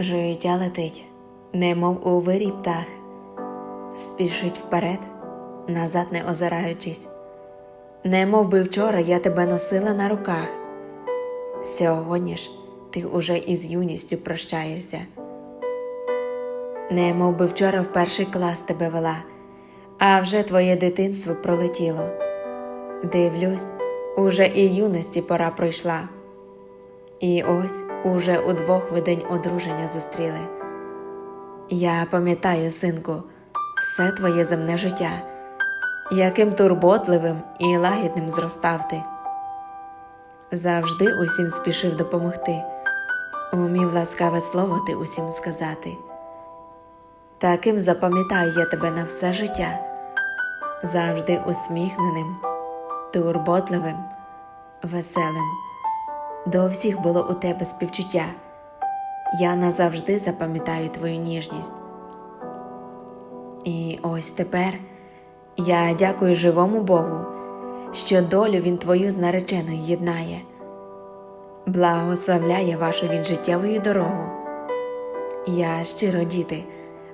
Життя летить, немов у вирій птах, спішить вперед, назад не озираючись, немов би вчора я тебе носила на руках. Сьогодні ж ти уже із юністю прощаєшся. Немов би вчора в перший клас тебе вела, а вже твоє дитинство пролетіло. Дивлюсь, уже і юності пора пройшла. І ось уже удвох ви день одруження зустріли. Я пам'ятаю, синку, все твоє земне життя, яким турботливим і лагідним зростав ти. Завжди усім спішив допомогти, умів ласкаве слово ти усім сказати. Таким запам'ятаю я тебе на все життя, завжди усміхненим, турботливим, веселим. До всіх було у тебе співчуття. Я назавжди запам'ятаю твою ніжність. І ось тепер я дякую живому Богу, що долю він твою з нареченою єднає, благословляє вашу він життєвою дорогу. Я щиро, діти,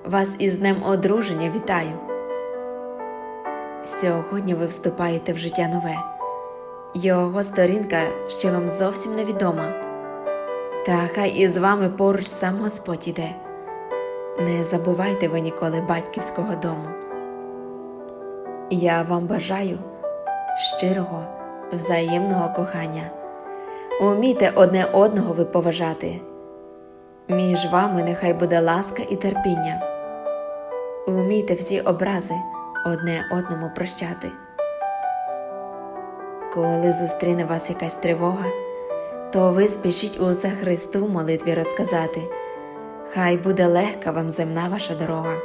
вас із днем одруження вітаю. Сьогодні ви вступаєте в життя нове. Його сторінка ще вам зовсім невідома. Та хай із вами поруч сам Господь іде. Не забувайте ви ніколи батьківського дому. Я вам бажаю щирого, взаємного кохання. Умійте одне одного ви поважати. Між вами нехай буде ласка і терпіння. Умійте всі образи одне одному прощати. Коли зустріне вас якась тривога, то ви спішіть усе Христу в молитві розказати. Хай буде легка вам земна ваша дорога.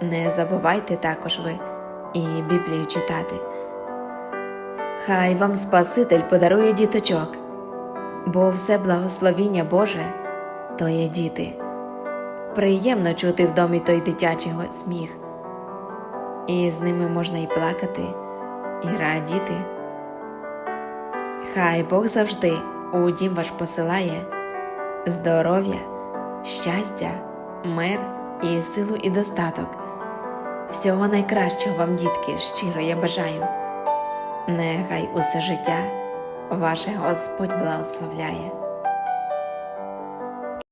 Не забувайте також ви і Біблію читати. Хай вам Спаситель подарує діточок, бо все благословіння Боже то є діти. Приємно чути в домі той дитячий сміх, і з ними можна і плакати, і радіти. Хай Бог завжди у дім ваш посилає здоров'я, щастя, мир і силу і достаток. Всього найкращого вам, дітки, щиро я бажаю. Нехай усе життя ваше Господь благословляє.